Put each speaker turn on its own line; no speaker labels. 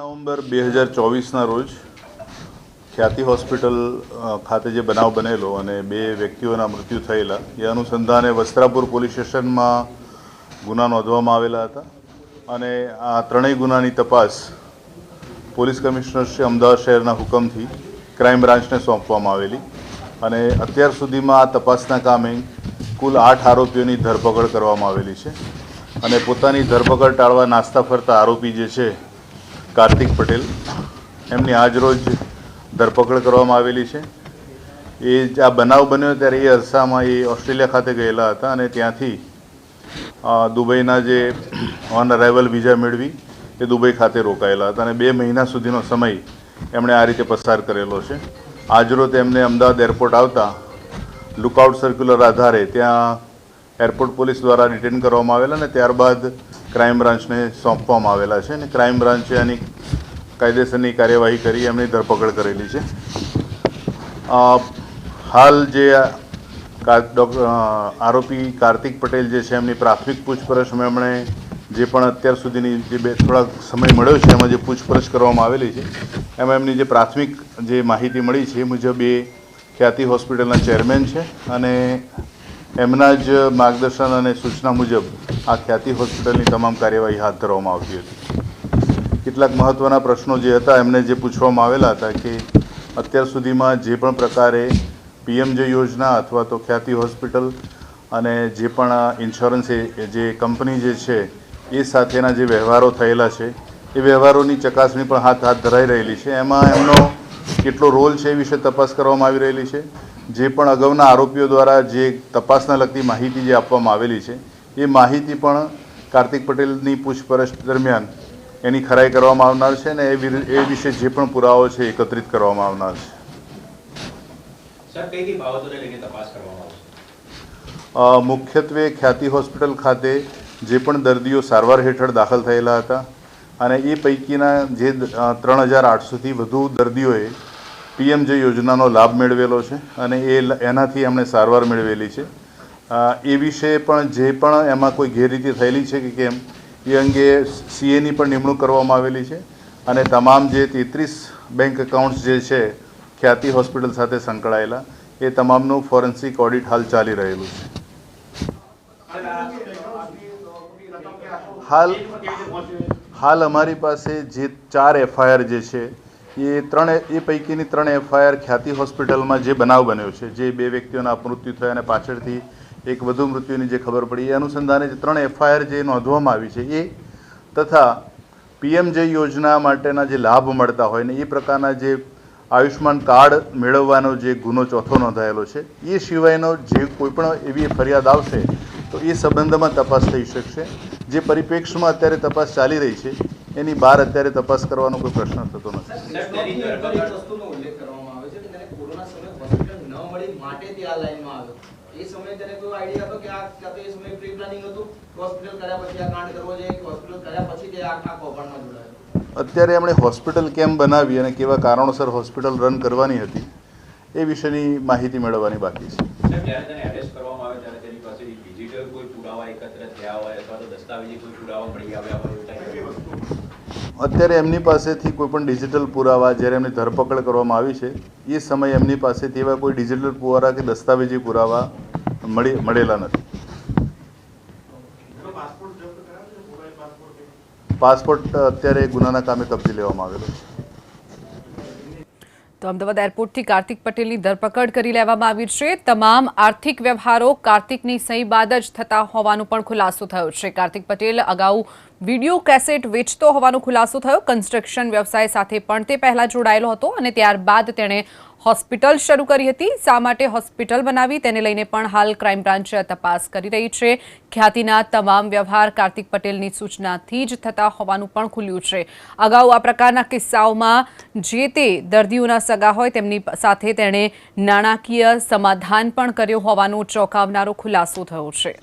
November બે હજાર ચોવીસના રોજ ખ્યાતિ હોસ્પિટલ ખાતે જે બનાવ બનેલો અને બે વ્યક્તિઓના મૃત્યુ થયેલા, એ અનુસંધાને વસ્ત્રાપુર પોલીસ સ્ટેશનમાં ગુના નોંધવામાં આવેલા હતા અને આ ત્રણેય ગુનાની તપાસ પોલીસ કમિશનર શ્રી અમદાવાદ શહેરના હુકમથી ક્રાઇમ બ્રાન્ચને સોંપવામાં આવેલી અને અત્યાર સુધીમાં આ તપાસના કામે કુલ આઠ આરોપીઓની ધરપકડ કરવામાં આવેલી છે અને પોતાની ધરપકડ ટાળવા નાસ્તા ફરતા આરોપી જે છે કાર્તિક પટેલ. એમની આજરોજ ધરપકડ કરવામાં આવેલી છે. એ આ બનાવ બન્યો ત્યારે એ અરસામાં એ ઓસ્ટ્રેલિયા ખાતે ગયેલા હતા અને ત્યાંથી દુબઈના જે ઓન અરાઇવલ વિઝા મેળવી, એ દુબઈ ખાતે રોકાયેલા હતા અને બે મહિના સુધીનો સમય એમણે આ રીતે પસાર કરેલો છે. આજરોજ એમને અમદાવાદ એરપોર્ટ આવતા લુકઆઉટ સર્ક્યુલર આધારે ત્યાં એરપોર્ટ પોલીસ દ્વારા ડિટેન કરવામાં આવેલા અને ત્યારબાદ ક્રાઇમ બ્રાન્ચને સોંપવામાં આવેલા છે અને ક્રાઇમ બ્રાન્ચે આની કાયદેસરની કાર્યવાહી કરી, એમની ધરપકડ કરેલી છે. હાલ જે આરોપી કાર્તિક પટેલ જે છે, એમની પ્રાથમિક પૂછપરછ એમણે જે પણ અત્યાર સુધીની જે બે, થોડાક સમય મળ્યો છે, એમાં જે પૂછપરછ કરવામાં આવેલી છે, એમાં એમની જે પ્રાથમિક જે માહિતી મળી છે એ મુજબ એ ખ્યાતિ હોસ્પિટલના ચેરમેન છે અને એમના જ માર્ગદર્શન અને સૂચના મુજબ આ ખ્યાતિ હોસ્પિટલની તમામ કાર્યવાહી હાથ ધરવામાં આવતી હતી. કેટલાક મહત્ત્વના પ્રશ્નો જે હતા, એમને જે પૂછવામાં આવેલા હતા કે અત્યાર સુધીમાં જે પણ પ્રકારે પીએમજે યોજના અથવા તો ખ્યાતિ હોસ્પિટલ અને જે પણ ઇન્સ્યોરન્સ જે કંપની જે છે, એ સાથેના જે વ્યવહારો થયેલા છે, એ વ્યવહારોની ચકાસણી પણ હાથ હાથ ધરાઈ રહેલી છે. એમાં એમનો કેટલો રોલ છે એ વિશે તપાસ કરવામાં આવી રહેલી છે. જે પણ અગાઉના આરોપીઓ દ્વારા જે તપાસના લગતી માહિતી જે આપવામાં આવેલી છે એ માહિતી પણ કાર્તિક પટેલની પૂછપરછ દરમિયાન એની ખરાઈ કરવામાં આવનાર છે અને એ એ વિશે જે પણ પુરાવાઓ છે એકત્રિત કરવામાં આવનાર છે. મુખ્યત્વે ખ્યાતિ હોસ્પિટલ ખાતે જે પણ દર્દીઓ સારવાર હેઠળ દાખલ થયેલા હતા અને એ પૈકીના જે ત્રણ હજાર આઠસોથી વધુ દર્દીઓએ પીએમજે યોજનાનો લાભ મેળવેલો છે અને એ એનાથી એમણે સારવાર મેળવેલી છે. એ વિશે પણ જે પણ એમાં કોઈ ગેરરીતિ થયેલી છે કે કેમ, એ અંગે સીએની પણ નિમણૂક કરવામાં આવેલી છે અને તમામ જે તેત્રીસ બેંક એકાઉન્ટ્સ જે છે, ખ્યાતિ હોસ્પિટલ સાથે સંકળાયેલા, એ તમામનું ફોરેન્સિક ઓડિટ હાલ ચાલી રહેલું છે. હાલ હાલ અમારી પાસે જે ચાર એફઆઈઆર જે છે એ ત્રણ, એ પૈકીની ત્રણ એફઆઈઆર ખ્યાતિ હોસ્પિટલમાં જે બનાવ બન્યો છે, જે બે વ્યક્તિઓના મૃત્યુ થયા અને પાછળથી એક વધુ મૃત્યુની જે ખબર પડી, એ અનુસંધાને જે ત્રણ એફઆઈઆર જે નોંધવામાં આવી છે, એ તથા પીએમજે યોજના માટેના જે લાભ મળતા હોય ને એ પ્રકારના જે આયુષ્માન કાર્ડ મેળવવાનો જે ગુનો ચોથો નોંધાયેલો છે, એ સિવાયનો જે કોઈ પણ એવી ફરિયાદ આવશે, તો એ સંબંધમાં તપાસ થઈ શકશે. જે પરિપ્રેક્ષમાં અત્યારે તપાસ ચાલી રહી છે એની બહાર અત્યારે તપાસ કરવાનો કોઈ પ્રશ્ન થતો નથી.
સર તેની
એક
ધરપકડ
વસ્તુનો ઉલ્લેખ કરવામાં આવે છે કે તેને કોરોના સમયે હોસ્પિટલ ન મળી માટે તે આ લાઈનમાં આવ્યો. એ સમયે તેને કોઈ આઈડિયા હતો કે આ કાં તો એ સમયે પ્રી પ્લાનિંગ હતું કે હોસ્પિટલ કર્યા પછી આ કાંડ કરવો જોઈએ કે હોસ્પિટલ કર્યા પછી તે આખા કૌભાંડમાં જોડાયો?
અત્યારે એમણે હોસ્પિટલ કેમ બનાવી અને કેવા કારણોસર હોસ્પિટલ રન કરવાની હતી એ વિશેની માહિતી મેળવવાની બાકી છે
સર જ્યારે તેને એરેસ્ટ કરવામાં આવે ત્યારે તેની પાસે ડિજિટલ કોઈ પુરાવા એકત્ર થયા હોય અથવા તો દસ્તાવેજી કોઈ પુરાવા મળી આવ્યા હોય
અત્યારે એમની પાસેથી કોઈ પણ ડિજિટલ પુરાવા જ્યારે એમની ધરપકડ કરવામાં આવી છે એ સમયે એમની પાસેથી એવા કોઈ ડિજિટલ પુરાવા કે દસ્તાવેજી પુરાવા મળી મળેલા નથી. પાસપોર્ટ અત્યારે ગુનાના કામે કબજે લેવામાં આવેલો છે.
તો અમદાવાદ એરપોર્ટથી કાર્તિક પટેલની ધરપકડ કરી લેવામાં આવી છે. તમામ આર્થિક વ્યવહારો કાર્તિકની સહી બાદ જ થતા હોવાનું પણ ખુલાસો થયો છે. કાર્તિક પટેલ અગાઉ વીડિયો કેસેટ વેચતો હોવાનો ખુલાસો થયો. કન્સ્ટ્રક્શન વ્યવસાય સાથે પણ તે પહેલા જોડાયેલો હતો અને ત્યારબાદ તેણે હોસ્પિટલ શરૂ કરી હતી. શા માટે હોસ્પિટલ બનાવી તેને લઈને પણ હાલ ક્રાઇમ બ્રાન્ચ તપાસ કરી રહી છે. ખ્યાતિના તમામ વ્યવહાર કાર્તિક પટેલની સૂચનાથી જ થતા હોવાનું પણ ખુલ્યું છે. અગાઉ આ પ્રકારના કિસ્સાઓમાં જે તે દર્દીઓના સગા હોય તેમની સાથે તેણે નાણાકીય સમાધાન પણ કર્યું હોવાનો ચોંકાવનારો ખુલાસો થયો છે.